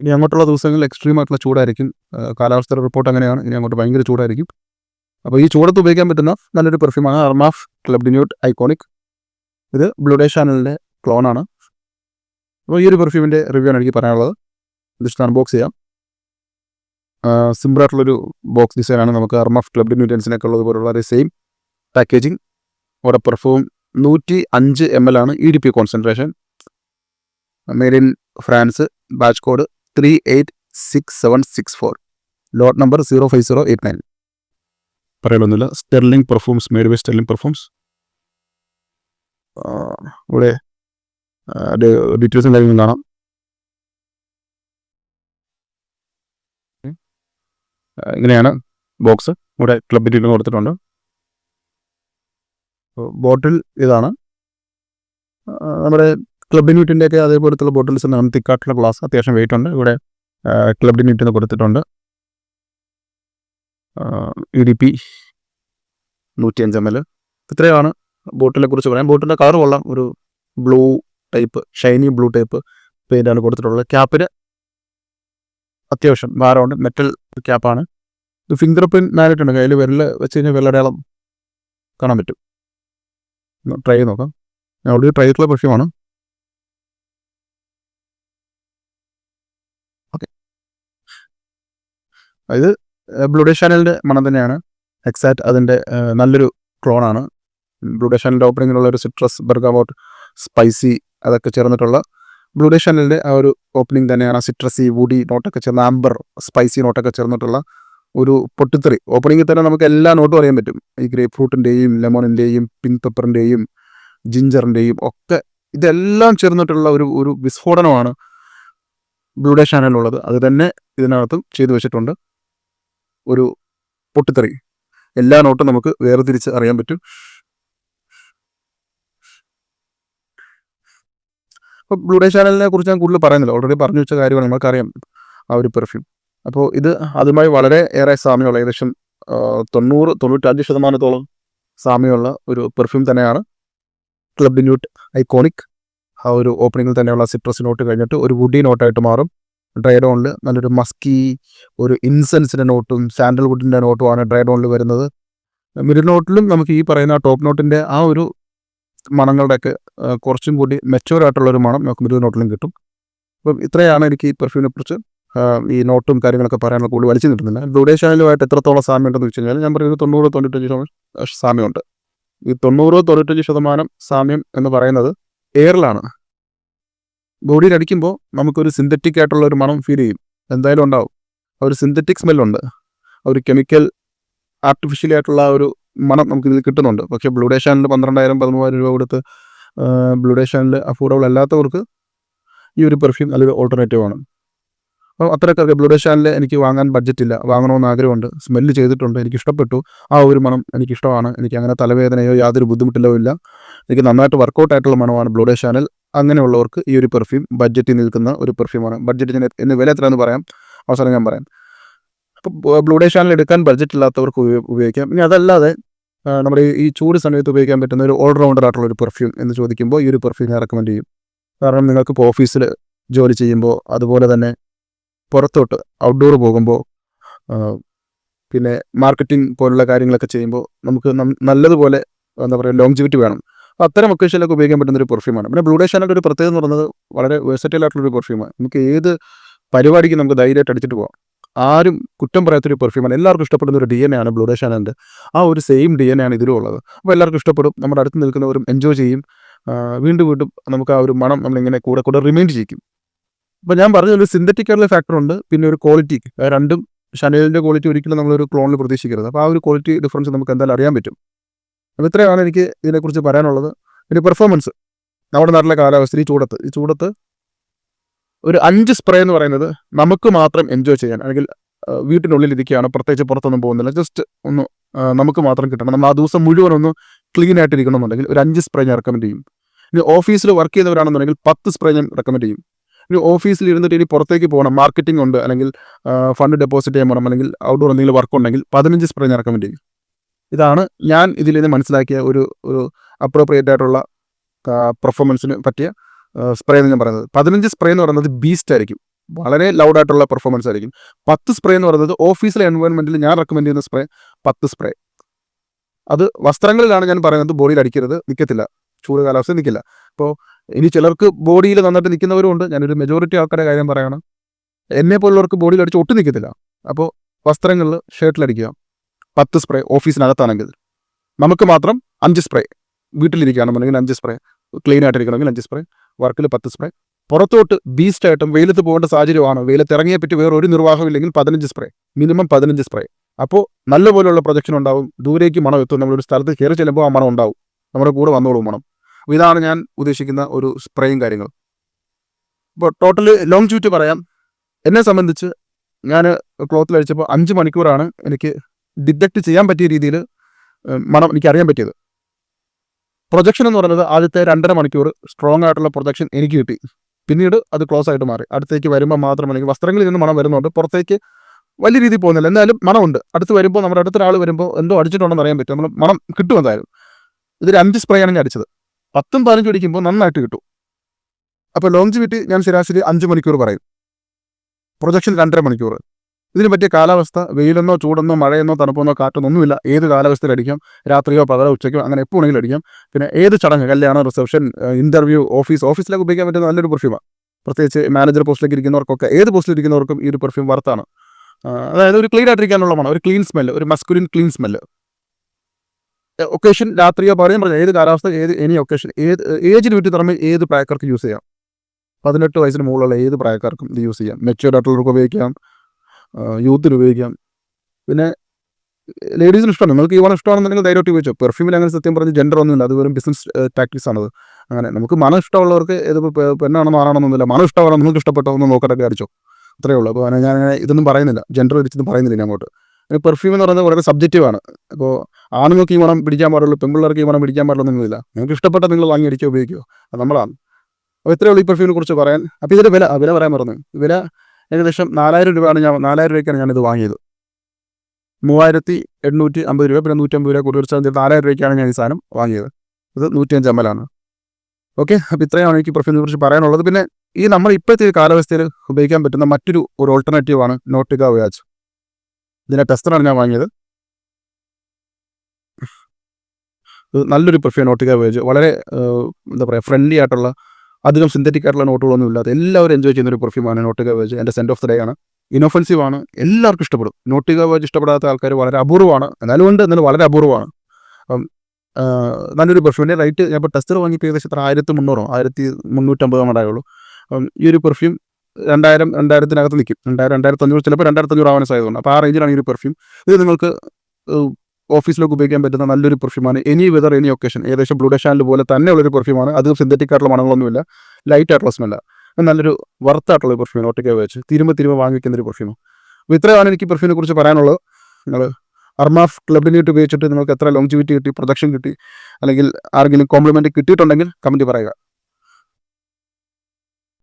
ഇനി അങ്ങോട്ടുള്ള ദിവസങ്ങളിൽ എക്സ്ട്രീം ആയിട്ടുള്ള ചൂടായിരിക്കും. കാലാവസ്ഥ റിപ്പോർട്ട് അങ്ങനെയാണ്. ഇനി അങ്ങോട്ട് ഭയങ്കര ചൂടായിരിക്കും. അപ്പോൾ ഈ ചൂടത്ത് ഉപയോഗിക്കാൻ പറ്റുന്ന നല്ലൊരു പെർഫ്യൂമാണ് അർമാഫ് ക്ലബ് ഡിന്യൂട്ട് ഐക്കോണിക് ഇത് ബ്ലൂഡേ ചാനലിന്റെ ക്ലോണാണ് അപ്പോൾ ഈ ഒരു പെർഫ്യൂമിന്റെ റിവ്യൂ ആണ് എനിക്ക് പറയാനുള്ളത്. ജസ്റ്റ് അൺബോക്സ് ചെയ്യാം. സിമ്പിളായിട്ടുള്ളൊരു ബോക്സ് ഡിസൈനാണ് നമുക്ക് അർമാഫ് ക്ലബ് ഡിന്യൂട്ടൻസിനൊക്കെ ഉള്ളത് പോലുള്ള ഒരു സെയിം പാക്കേജിങ് അവിടെ പെർഫ്യൂം നൂറ്റി അഞ്ച് എം എൽ ആണ് E D P concentration made in France batch code three eight six seven six four lot number zero five zero eight nine പറയാനൊന്നുമില്ല. Sterling perfumes made by Sterling perfumes ഇവിടെ ഡീറ്റെയിൽസും കാര്യങ്ങളും കാണാം. ഇങ്ങനെയാണ് box ഇവിടെ club detail കൊടുത്തിട്ടുണ്ട്. ബോട്ടിൽ ഇതാണ്. നമ്മുടെ ക്ലബ് ന്യൂട്ടിന്റെയൊക്കെ അതേപോലത്തുള്ള ബോട്ടിൽസ് ആണ് തിക്കാട്ടുള്ള ഗ്ലാസ് അത്യാവശ്യം വെയിറ്റ് ഉണ്ട്. ഇവിടെ ക്ലബ് എന്ന് കൊടുത്തിട്ടുണ്ട്. ഇ ഡി പി നൂറ്റി അഞ്ച് എം എൽ. ഇത്രയാണ് ബോട്ടിലെ കുറിച്ച് പറയാം ബോട്ടിന്റെ കളർ കൊള്ളാം. ഒരു blue type shiny blue type പെയിന്റാണ് കൊടുത്തിട്ടുള്ളത്. ക്യാപ്പിന് അത്യാവശ്യം ഭാരമുണ്ട്. മെറ്റൽ ക്യാപ്പാണ് ഇത് ഫിംഗർ പ്രിന്റ് ഉണ്ട്. കയ്യിൽ വിരൽ വെച്ച് കഴിഞ്ഞാൽ വിരലടയാളം കാണാൻ പറ്റും. ട്രൈ ചെയ്ത് നോക്കാം. ഞാൻ ഓൾറെഡി ട്രൈ ചെയ്തിട്ടുള്ള പെർഫ്യൂമാണ് ഇത് ബ്ലൂഡേ ചാനലിന്റെ മണം തന്നെയാണ്. എക്സാക്ട് അതിന്റെ നല്ലൊരു ക്ലോണാണ് ബ്ലൂഡേ ചാനലിന്റെ ഓപ്പണിങ്ങിലുള്ള ഒരു സിട്രസ് ബർഗാമോട്ട് സ്പൈസി അതൊക്കെ ചേർന്നിട്ടുള്ള ബ്ലൂഡേ ചാനലിന്റെ ആ ഒരു ഓപ്പണിംഗ് തന്നെയാണ് സിട്രസി വുഡി നോട്ടൊക്കെ ചേർന്ന ആംബർ സ്പൈസി നോട്ടൊക്കെ ചേർന്നിട്ടുള്ള ഒരു പൊട്ടിത്തെറി. ഓപ്പണിങ്ങിൽ തന്നെ നമുക്ക് എല്ലാ നോട്ടും അറിയാൻ പറ്റും. ഈ ഗ്രേപ്പ് ഫ്രൂട്ടിന്റെയും ലെമണിന്റെയും പിങ്ക് പെപ്പറിന്റെയും ജിഞ്ചറിന്റെയും ഒക്കെ ഇതെല്ലാം ചേർന്നിട്ടുള്ള ഒരു ഒരു വിസ്ഫോടനമാണ് ബ്ലൂഡേ ചാനലിലുള്ളത് അത് തന്നെ ഇതിനകത്തും ചെയ്തു വെച്ചിട്ടുണ്ട്. ഒരു പൊട്ടിത്തെറി. എല്ലാ നോട്ടും നമുക്ക് വേർതിരിച്ച് അറിയാൻ പറ്റും. അപ്പോൾ ബ്ലൂഡേ ചാനലിനെ കുറിച്ച് ഞാൻ കൂടുതൽ പറയുന്നില്ല. ഓൾറെഡി പറഞ്ഞു വെച്ച കാര്യമാണ് നമുക്കറിയാം ആ ഒരു പെർഫ്യൂം അപ്പോൾ ഇത് അതുമായി വളരെ ഏറെ സാമ്യമുള്ള ഏകദേശം തൊണ്ണൂറ് തൊണ്ണൂറ്റഞ്ച് ശതമാനത്തോളം സാമ്യമുള്ള ഒരു പെർഫ്യൂം തന്നെയാണ് ക്ലബ് ന്യൂട്ട് ഐക്കോണിക് ആ ഒരു ഓപ്പണിങ്ങിൽ തന്നെയുള്ള സിട്രസ് നോട്ട് കഴിഞ്ഞിട്ട് ഒരു വുഡി നോട്ടായിട്ട് മാറും. ഡ്രൈഡോണിൽ നല്ലൊരു മസ്കി ഒരു ഇൻസെൻസിന്റെ നോട്ടും സാൻഡൽവുഡിന്റെ നോട്ടുമാണ് ഡ്രൈഡോണിൽ വരുന്നത്. മിഡിൽ നോട്ടിലും നമുക്ക് ഈ പറയുന്ന ടോപ്പ് നോട്ടിന്റെ ആ ഒരു മണങ്ങളുടെയൊക്കെ കുറച്ചും കൂടി മെച്ചുവർ ആയിട്ടുള്ള ഒരു മണം നമുക്ക് മിഡിൽ നോട്ടിലും കിട്ടും. അപ്പം ഇത്രയാണ് എനിക്ക് ഈ പെർഫ്യൂമിനെ കുറിച്ച് ഈ നോട്ടും കാര്യങ്ങളൊക്കെ പറയാനുള്ള കൂടുതൽ വലിച്ചു നിൽക്കുന്നില്ല ബ്ലൂഡേ എത്രത്തോളം സാമ്യം ഉണ്ടെന്ന് വെച്ച് കഴിഞ്ഞാൽ ഞാൻ പറയുന്നത് തൊണ്ണൂറ് തൊണ്ണൂറ്റഞ്ച് ശതമാനം സാമ്യമുണ്ട്. ഈ തൊണ്ണൂറ് തൊണ്ണൂറ്റഞ്ച് ശതമാനം സാമ്യം എന്ന് പറയുന്നത് എയറിലാണ്. ബോഡിയിൽ അടിക്കുമ്പോൾ നമുക്കൊരു സിന്തറ്റിക് ആയിട്ടുള്ള ഒരു മണം ഫീൽ ചെയ്യും. എന്തായാലും ഉണ്ടാവും. ആ ഒരു സിന്തറ്റിക് സ്മെല്ലുണ്ട് ആ ഒരു കെമിക്കൽ ആർട്ടിഫിഷ്യലി ആയിട്ടുള്ള ഒരു മണം നമുക്ക് ഇതിൽ കിട്ടുന്നുണ്ട്. പക്ഷേ ബ്ലൂഡേ പന്ത്രണ്ടായിരം പതിമൂവായിരം രൂപ കൊടുത്ത് ബ്ലൂഡേ അഫോർഡബിൾ അല്ലാത്തവർക്ക് ഈ ഒരു പെർഫ്യൂം നല്ലൊരു ഓൾട്ടർനേറ്റീവ് ആണ്. അപ്പോൾ അത്രയൊക്കെ ബ്ലൂഡേ ചാനൽ എനിക്ക് വാങ്ങാൻ ബഡ്ജറ്റ് ഇല്ല. വാങ്ങണമെന്ന് ആഗ്രഹമുണ്ട്. സ്മെല്ല് ചെയ്തിട്ടുണ്ട്. എനിക്ക് ഇഷ്ടപ്പെട്ടു. ആ ഒരു മണം എനിക്ക് ഇഷ്ടമാണ് എനിക്ക് അങ്ങനെ തലവേദനയോ യാതൊരു ബുദ്ധിമുട്ടില്ലോ ഇല്ല. എനിക്ക് നന്നായിട്ട് വർക്കൗട്ട് ആയിട്ടുള്ള മണമാണ് ബ്ലൂഡേ അങ്ങനെയുള്ളവർക്ക് ഈ ഒരു പെർഫ്യൂം ബഡ്ജറ്റിൽ നിൽക്കുന്ന ഒരു പെർഫ്യൂമാണ് ബഡ്ജറ്റിന് എന്ന് വില എത്രയെന്ന് പറയാം. അവസരം ഞാൻ പറയാം. അപ്പോൾ ബ്ലൂഡേ ചാനൽ എടുക്കാൻ ബഡ്ജറ്റ് ഇല്ലാത്തവർക്ക് ഉപയോഗിക്കാം. ഇനി അതല്ലാതെ നമ്മുടെ ഈ- ഈ ചൂട് സമയത്ത് ഉപയോഗിക്കാൻ പറ്റുന്ന ഒരു ഓൾറൗണ്ടർ ആയിട്ടുള്ള ഒരു പെർഫ്യൂം എന്ന് ചോദിക്കുമ്പോൾ ഈ ഒരു പെർഫ്യൂം ഞാൻ റെക്കമെൻഡ് ചെയ്യും. കാരണം നിങ്ങൾക്ക് ഇപ്പോൾ ഓഫീസിൽ ജോലി ചെയ്യുമ്പോൾ അതുപോലെ തന്നെ പുറത്തോട്ട് ഔട്ട്ഡോർ പോകുമ്പോൾ പിന്നെ മാർക്കറ്റിംഗ് പോലുള്ള കാര്യങ്ങളൊക്കെ ചെയ്യുമ്പോൾ നമുക്ക് നല്ലതുപോലെ എന്താ പറയുക ലോങ്ജിവിറ്റി വേണം. അപ്പോൾ അത്തരം ഒക്കേഷനിലൊക്കെ ഉപയോഗിക്കാൻ പറ്റുന്ന ഒരു പെർഫ്യൂമാണ് പിന്നെ ബ്ലൂഡേ ഷാനലിന്റെ ഒരു പ്രത്യേകത എന്ന് പറയുന്നത് വളരെ വേഴ്സറ്റൈൽ ആയിട്ടുള്ള ഒരു പെർഫ്യൂമാണ് നമുക്ക് ഏത് പരിപാടിക്ക് നമുക്ക് ധൈര്യമായിട്ട് അടിച്ചിട്ട് പോകാം ആരും കുറ്റം പറയാത്തൊരു പെർഫ്യൂമാണ് എല്ലാവർക്കും ഇഷ്ടപ്പെടുന്ന ഒരു ഡി എൻ ആണ് ബ്ലൂഡേ ഷാനലിന്റെ ആ ഒരു സെയിം ഡി എൻ ആണ് ഇതിലും ഉള്ളത് അപ്പോൾ എല്ലാവർക്കും ഇഷ്ടപ്പെടും. നമ്മുടെ അടുത്ത് നിൽക്കുന്നവരും എൻജോയ് ചെയ്യും. വീണ്ടും വീണ്ടും നമുക്ക് ആ ഒരു മണം നമ്മളിങ്ങനെ കൂടെ കൂടെ റിമൈൻഡ് ചെയ്യിക്കും. അപ്പോൾ ഞാൻ പറഞ്ഞ ഒരു സിന്തറ്റിക് ആയിട്ടുള്ള ഫാക്ടർ ഉണ്ട്. പിന്നെ ഒരു ക്വാളിറ്റി രണ്ടും ഷനലിന്റെ ക്വാളിറ്റി ഒരിക്കലും നമ്മളൊരു ക്ലോണിൽ പ്രതീക്ഷിക്കരുത്. അപ്പോൾ ആ ഒരു ക്വാളിറ്റി ഡിഫറൻസ് നമുക്ക് എന്തായാലും അറിയാൻ പറ്റും. അപ്പോൾ ഇത്രയാണ് എനിക്ക് ഇതിനെക്കുറിച്ച് പറയാനുള്ളത്. പിന്നെ പെർഫോമൻസ് നമ്മുടെ നാട്ടിലെ കാലാവസ്ഥ ഈ ചൂടത്ത്. ഈ ചൂടത്ത് ഒരു അഞ്ച് സ്പ്രേ എന്ന് പറയുന്നത് നമുക്ക് മാത്രം എൻജോയ് ചെയ്യാൻ അല്ലെങ്കിൽ വീട്ടിനുള്ളിൽ ഇരിക്കുകയാണ് പ്രത്യേകിച്ച് പുറത്തൊന്നും പോകുന്നില്ല ജസ്റ്റ് ഒന്ന് നമുക്ക് മാത്രം കിട്ടണം. നമ്മൾ ആ ദിവസം മുഴുവൻ ഒന്ന് ക്ലീൻ ആയിട്ട് ഇരിക്കണമെന്നുണ്ടെങ്കിൽ ഒരു അഞ്ച് സ്പ്രേ ഞാൻ റെക്കമെൻഡ് ചെയ്യും. ഇനി ഓഫീസിൽ വർക്ക് ചെയ്യുന്നവരാണെന്നുണ്ടെങ്കിൽ പത്ത് സ്പ്രേ ഞാൻ റെക്കമെൻഡ് ചെയ്യും. ഇനി ഓഫീസിൽ ഇരുന്നിട്ട് ഇനി പുറത്തേക്ക് പോകണം മാർക്കറ്റിംഗ് ഉണ്ട് അല്ലെങ്കിൽ ഫണ്ട് ഡെപ്പോസിറ്റ് ചെയ്യാൻ പോകണം അല്ലെങ്കിൽ ഔട്ട്ഡോർ എന്തെങ്കിലും വർക്ക് ഉണ്ടെങ്കിൽ പതിനഞ്ച് സ്പ്രേ ഞാൻ റെക്കമെൻഡ് ചെയ്യും. ഇതാണ് ഞാൻ ഇതിൽ നിന്ന് മനസ്സിലാക്കിയ ഒരു ഒരു അപ്രോപ്രിയേറ്റ് ആയിട്ടുള്ള പെർഫോമൻസിന് പറ്റിയ സ്പ്രേ എന്ന് ഞാൻ പറയുന്നത്. പതിനഞ്ച് സ്പ്രേ എന്ന് പറയുന്നത് ബീസ്റ്റ് ആയിരിക്കും. വളരെ ലൗഡായിട്ടുള്ള പെർഫോമൻസ് ആയിരിക്കും. പത്ത് സ്പ്രേ എന്ന് പറയുന്നത് ഓഫീസിലെ എൻവയോൺമെന്റിൽ ഞാൻ റെക്കമെൻഡ് ചെയ്യുന്ന സ്പ്രേ പത്ത് സ്പ്രേ അത് വസ്ത്രങ്ങളിലാണ് ഞാൻ പറയുന്നത് ബോഡിയിൽ അടിക്കരുത് നിൽക്കത്തില്ല ചൂട് കാലാവസ്ഥ നിൽക്കില്ല അപ്പോൾ ഇനി ചിലർക്ക് ബോഡിയിൽ നന്നായിട്ട് നിൽക്കുന്നവരും ഉണ്ട്. ഞാനൊരു മെജോറിറ്റി ആൾക്കാരുടെ കാര്യം പറയണം. എന്നെ പോലുള്ളവർക്ക് ബോഡിയിൽ അടിച്ച് ഒട്ടും നിൽക്കത്തില്ല അപ്പോൾ വസ്ത്രങ്ങളിൽ ഷർട്ടിലടിക്കുക പത്ത് സ്പ്രേ ഓഫീസിനകത്താണെങ്കിൽ നമുക്ക് മാത്രം അഞ്ച് സ്പ്രേ വീട്ടിലിരിക്കുകയാണെന്നുണ്ടെങ്കിൽ അഞ്ച് സ്പ്രേ ക്ലീൻ ആയിട്ടിരിക്കണമെങ്കിൽ അഞ്ച് സ്പ്രേ വർക്കിൽ പത്ത് സ്പ്രേ. പുറത്തോട്ട് ബീസ്റ്റായിട്ടും വെയിലത്ത് പോകേണ്ട സാഹചര്യമാണ്? വെയിലത്ത് ഇറങ്ങിയെ പറ്റി വേറെ ഒരു നിർവാഹമില്ലെങ്കിൽ പതിനഞ്ച് സ്പ്രേ മിനിമം പതിനഞ്ച് സ്പ്രേ. അപ്പോൾ നല്ല പോലെയുള്ള പ്രൊജക്ഷൻ ഉണ്ടാവും. ദൂരേക്ക് മണം എത്തും. നമ്മളൊരു സ്ഥലത്ത് കയറി ചെല്ലുമ്പോൾ ആ മണം ഉണ്ടാവും. നമ്മുടെ കൂടെ വന്നോളും മണം. ഇതാണ് ഞാൻ ഉദ്ദേശിക്കുന്ന ഒരു സ്പ്രേയും കാര്യങ്ങൾ ഇപ്പോൾ ടോട്ടൽ ലോങ് ചൂറ്റ് പറയാം. എന്നെ സംബന്ധിച്ച് ഞാൻ ക്ലോത്തിൽ അടിച്ചപ്പോൾ അഞ്ച് മണിക്കൂറാണ് എനിക്ക് ഡിറ്റക്ട് ചെയ്യാൻ പറ്റിയ രീതിയിൽ മണം എനിക്ക് അറിയാൻ പറ്റിയത്. പ്രൊജക്ഷൻ എന്ന് പറയുന്നത് ആദ്യത്തെ രണ്ടര മണിക്കൂർ സ്ട്രോങ് ആയിട്ടുള്ള പ്രൊജക്ഷൻ എനിക്ക് കിട്ടി. പിന്നീട് അത് ക്ലോസ് ആയിട്ട് മാറി. അടുത്തേക്ക് വരുമ്പോൾ മാത്രം അല്ലെങ്കിൽ വസ്ത്രങ്ങളിൽ നിന്ന് മണം വരുന്നുണ്ട്. പുറത്തേക്ക് വലിയ രീതിയിൽ പോകുന്നില്ല. എന്നാലും മണമുണ്ട്. അടുത്ത് വരുമ്പോൾ നമ്മുടെ അടുത്തൊരാൾ വരുമ്പോൾ എന്തോ അടിച്ചിട്ടുണ്ടെന്ന് അറിയാൻ പറ്റും. നമ്മൾ മണം കിട്ടും എന്തായാലും. ഇതൊരു അഞ്ച് സ്പ്രേ ആണ് ഞാൻ അടിച്ചത്. പത്തും പതിനഞ്ചും അടിക്കുമ്പോൾ നന്നായിട്ട് കിട്ടും. അപ്പോൾ ലോഞ്ച് വിറ്റ് ഞാൻ ശരാശരി അഞ്ച് മണിക്കൂർ പറയും. പ്രൊജക്ഷൻ രണ്ടര മണിക്കൂർ. ഇതിന് പറ്റിയ കാലാവസ്ഥ വെയിലെന്നോ ചൂടെന്നോ മഴയെന്നോ തണുപ്പെന്നോ കാറ്റെന്നോ ഒന്നുമില്ല ഏത് കാലാവസ്ഥയിൽ അടിക്കാം രാത്രിയോ പകലോ ഉച്ചയ്ക്കോ അങ്ങനെ എപ്പോൾ വേണമെങ്കിലും അടിക്കാം. പിന്നെ ഏത് ചടങ്ങ്? കല്യാണം റിസപ്ഷൻ ഇന്റർവ്യൂ ഓഫീസ് ഓഫീസിലേക്ക് ഉപയോഗിക്കാൻ പറ്റുന്ന നല്ലൊരു പെർഫ്യൂമാണ് പ്രത്യേകിച്ച് മാനേജർ പോസ്റ്റിലേക്ക് ഇരിക്കുന്നവർക്കൊക്കെ ഏത് പോസ്റ്റിൽ ഇരിക്കുന്നവർക്കും ഈ ഒരു പെർഫ്യൂം വർത്താണ് അതായത് ഒരു ക്ലീൻ ആയിട്ടിരിക്കാനുള്ള ഒരു ക്ലീൻ സ്മെല്ല് ഒരു മസ്കുലിൻ ക്ലീൻ സ്മെല്ല് ഒക്കേഷൻ രാത്രിയോ പറയാൻ പറഞ്ഞാൽ ഏത് കാലാവസ്ഥ ഏത് എനി ഒക്കേഷൻ ഏത് ഏജിന് വീട്ടിൽ തമ്മിൽ ഏത് പ്രായക്കാർക്ക് യൂസ് ചെയ്യാം? പതിനെട്ട് വയസ്സിന് മുകളിലുള്ള ഏത് പ്രായക്കാർക്കും ഇത് യൂസ് ചെയ്യാം? മെച്ചുവേർഡ് ആയിട്ടുള്ളവർക്ക് ഉപയോഗിക്കാം. യൂത്തിന് ഉപയോഗിക്കാം. പിന്നെ ലേഡീസിന് ഇഷ്ടമാണ്. നിങ്ങൾക്ക് ഈ വൺ ഇഷ്ടമാണെന്നുണ്ടെങ്കിൽ ധൈര്യമായിട്ട് ഉപയോഗിച്ചോ. പെർഫ്യൂമിൽ അങ്ങനെ സത്യം പറഞ്ഞ് ജെൻഡർ ഒന്നുമില്ല. അത് വെറും ബിസിനസ് ടാക്ടിക്സ് ആണത് അങ്ങനെ നമുക്ക് മനം ഇഷ്ടമുള്ളവർക്ക് ഇത് പെണ്ണാണെന്നോ ആണാണെന്നൊന്നുമില്ല മനം ഇഷ്ടമാണോ നിങ്ങൾക്ക് ഇഷ്ടപ്പെട്ടോ ഒന്ന് നോക്കട്ടെ അടിച്ചോ അത്രേ ഉള്ളൂ. അപ്പോൾ ഞാൻ ഇതൊന്നും പറയുന്നില്ല. ജെൻഡർ വിരിച്ചൊന്നും പറയുന്നില്ല അങ്ങോട്ട്. പെർഫ്യൂം എന്ന് പറയുന്നത് വളരെ സബ്ജക്റ്റീവാണ് ആണ്. അപ്പോൾ ആണുങ്ങൾക്ക് ഈ മണം പിടിക്കാൻ പാടുള്ളൂ പെൺപിള്ളേർക്ക് ഈ മണം പിടിക്കാൻ പാടുള്ളൊന്നുമില്ല നിങ്ങൾക്ക് ഇഷ്ടപ്പെട്ട നിങ്ങൾ വാങ്ങി അടിക്കുക ഉപയോഗിക്കുക അത് നമ്മളാണ്. അപ്പോൾ ഇത്രയേ ഉള്ളൂ ഈ പെർഫ്യൂമിനെ കുറിച്ച് പറയാൻ. അപ്പോൾ ഇതിന്റെ വില വില പറയാൻ പറഞ്ഞു വില ഏകദേശം നാലായിരം രൂപയാണ് ഞാൻ നാലായിരം രൂപയ്ക്കാണ് ഞാനിത് വാങ്ങിയത്. മൂവായിരത്തി എണ്ണൂറ്റി അമ്പത് രൂപ പിന്നെ നൂറ്റമ്പത് രൂപ കൂടുതൽ ചാർജ് നാലായിരം രൂപയ്ക്കാണ് ഞാൻ ഈ സാധനം വാങ്ങിയത്. ഇത് നൂറ്റിയഞ്ച് എം ആണ് ഓക്കെ അപ്പോൾ ഇത്രയാണ് എനിക്ക് പെർഫ്യൂമിനെ കുറിച്ച് പറയാനുള്ളത്. പിന്നെ ഈ നമ്മൾ ഇപ്പോഴത്തെ ഈ കാലാവസ്ഥയിൽ ഉപയോഗിക്കാൻ പറ്റുന്ന മറ്റൊരു ഒരു ഓൾട്ടർനേറ്റീവ് ആണ് നോട്ടിക വയാജ് ഇതിന്റെ ടെസ്റ്ററാണ് ഞാൻ വാങ്ങിയത്. നല്ലൊരു പെർഫ്യൂം നോട്ടിക വയാജ് വളരെ എന്താ പറയുക ഫ്രണ്ട്ലി ആയിട്ടുള്ള അധികം സിന്തറ്റിക് ആയിട്ടുള്ള നോട്ടുകളൊന്നും ഇല്ലാതെ എല്ലാവരും എൻജോയ് ചെയ്യുന്ന ഒരു പെർഫ്യൂമാണ് നോട്ട് വേജ്. എന്റെ സെന്റ് ഓഫ് ദ ഡേ ആണ്. ഇനോഫൻസീവ് ആണ്. എല്ലാവർക്കും ഇഷ്ടപ്പെടും. നോട്ടിക വേജ് ഇഷ്ടപ്പെടാത്ത ആൾക്കാർ വളരെ അപൂർവമാണ്. എന്നാലും ഉണ്ട് എന്നാലും വളരെ അപൂർവമാണ്. അപ്പം നല്ലൊരു പെർഫ്യൂമിന്റെ റേറ്റ് ഞാൻ ഇപ്പോൾ ടെസ്റ്റർ വാങ്ങിയപ്പോൾ ഏകദേശം എത്ര? ആയിരത്തി മുന്നൂറോ ആയിരത്തി മുന്നൂറ്റമ്പതോ ഉണ്ടായുള്ളൂ ഈ ഒരു പെർഫ്യൂം രണ്ടായിരം രണ്ടായിരത്തിനകത്ത് നിൽക്കും. രണ്ടായിരം രണ്ടായിരത്തി അഞ്ഞൂറ് ചിലപ്പോൾ രണ്ടായിരത്തി അഞ്ഞൂറ് സാധ്യതയുണ്ട്. അപ്പോൾ ആ റേഞ്ചിലാണ് ഈ ഒരു പെർഫ്യൂം ഇത് നിങ്ങൾക്ക് ഓഫീസിലേക്ക് ഉപയോഗിക്കാൻ പറ്റുന്ന നല്ലൊരു പെർഫ്യൂമാണ് എനി വെതർ എനി ഒക്കേഷൻ ഏകദേശം ബ്ലൂ ഡേ പോലെ തന്നെ തന്നെയുള്ളൊരു പെർഫ്യൂമാണ് അത് സിന്തറ്റിക് ആയിട്ടുള്ള മണങ്ങളൊന്നുമില്ല. ലൈറ്റ് ആയിട്ടുള്ള സ്മെല്ല നല്ലൊരു വർത്തായിട്ടുള്ള ഒരു പെർഫ്യൂം ഒറ്റയ്ക്ക് വെച്ച് തിരുമ്പ തിരുമ്പ വാങ്ങിക്കുന്ന ഒരു പെർഫ്യൂം അപ്പോൾ ഇത്രയാണ് എനിക്ക് പെർഫ്യൂമിനെ കുറിച്ച് പറയാനുള്ളത്. നിങ്ങൾ അർമാഫ് ക്ലബിനിട്ട് ഉപയോഗിച്ചിട്ട് നിങ്ങൾക്ക് എത്ര ലോങ്ജിവിറ്റി കിട്ടി പ്രൊഡക്ഷൻ കിട്ടി അല്ലെങ്കിൽ ആർക്കെങ്കിലും കോംപ്ലിമെന്റ് കിട്ടിയിട്ടുണ്ടെങ്കിൽ കമന്റ് പറയുക.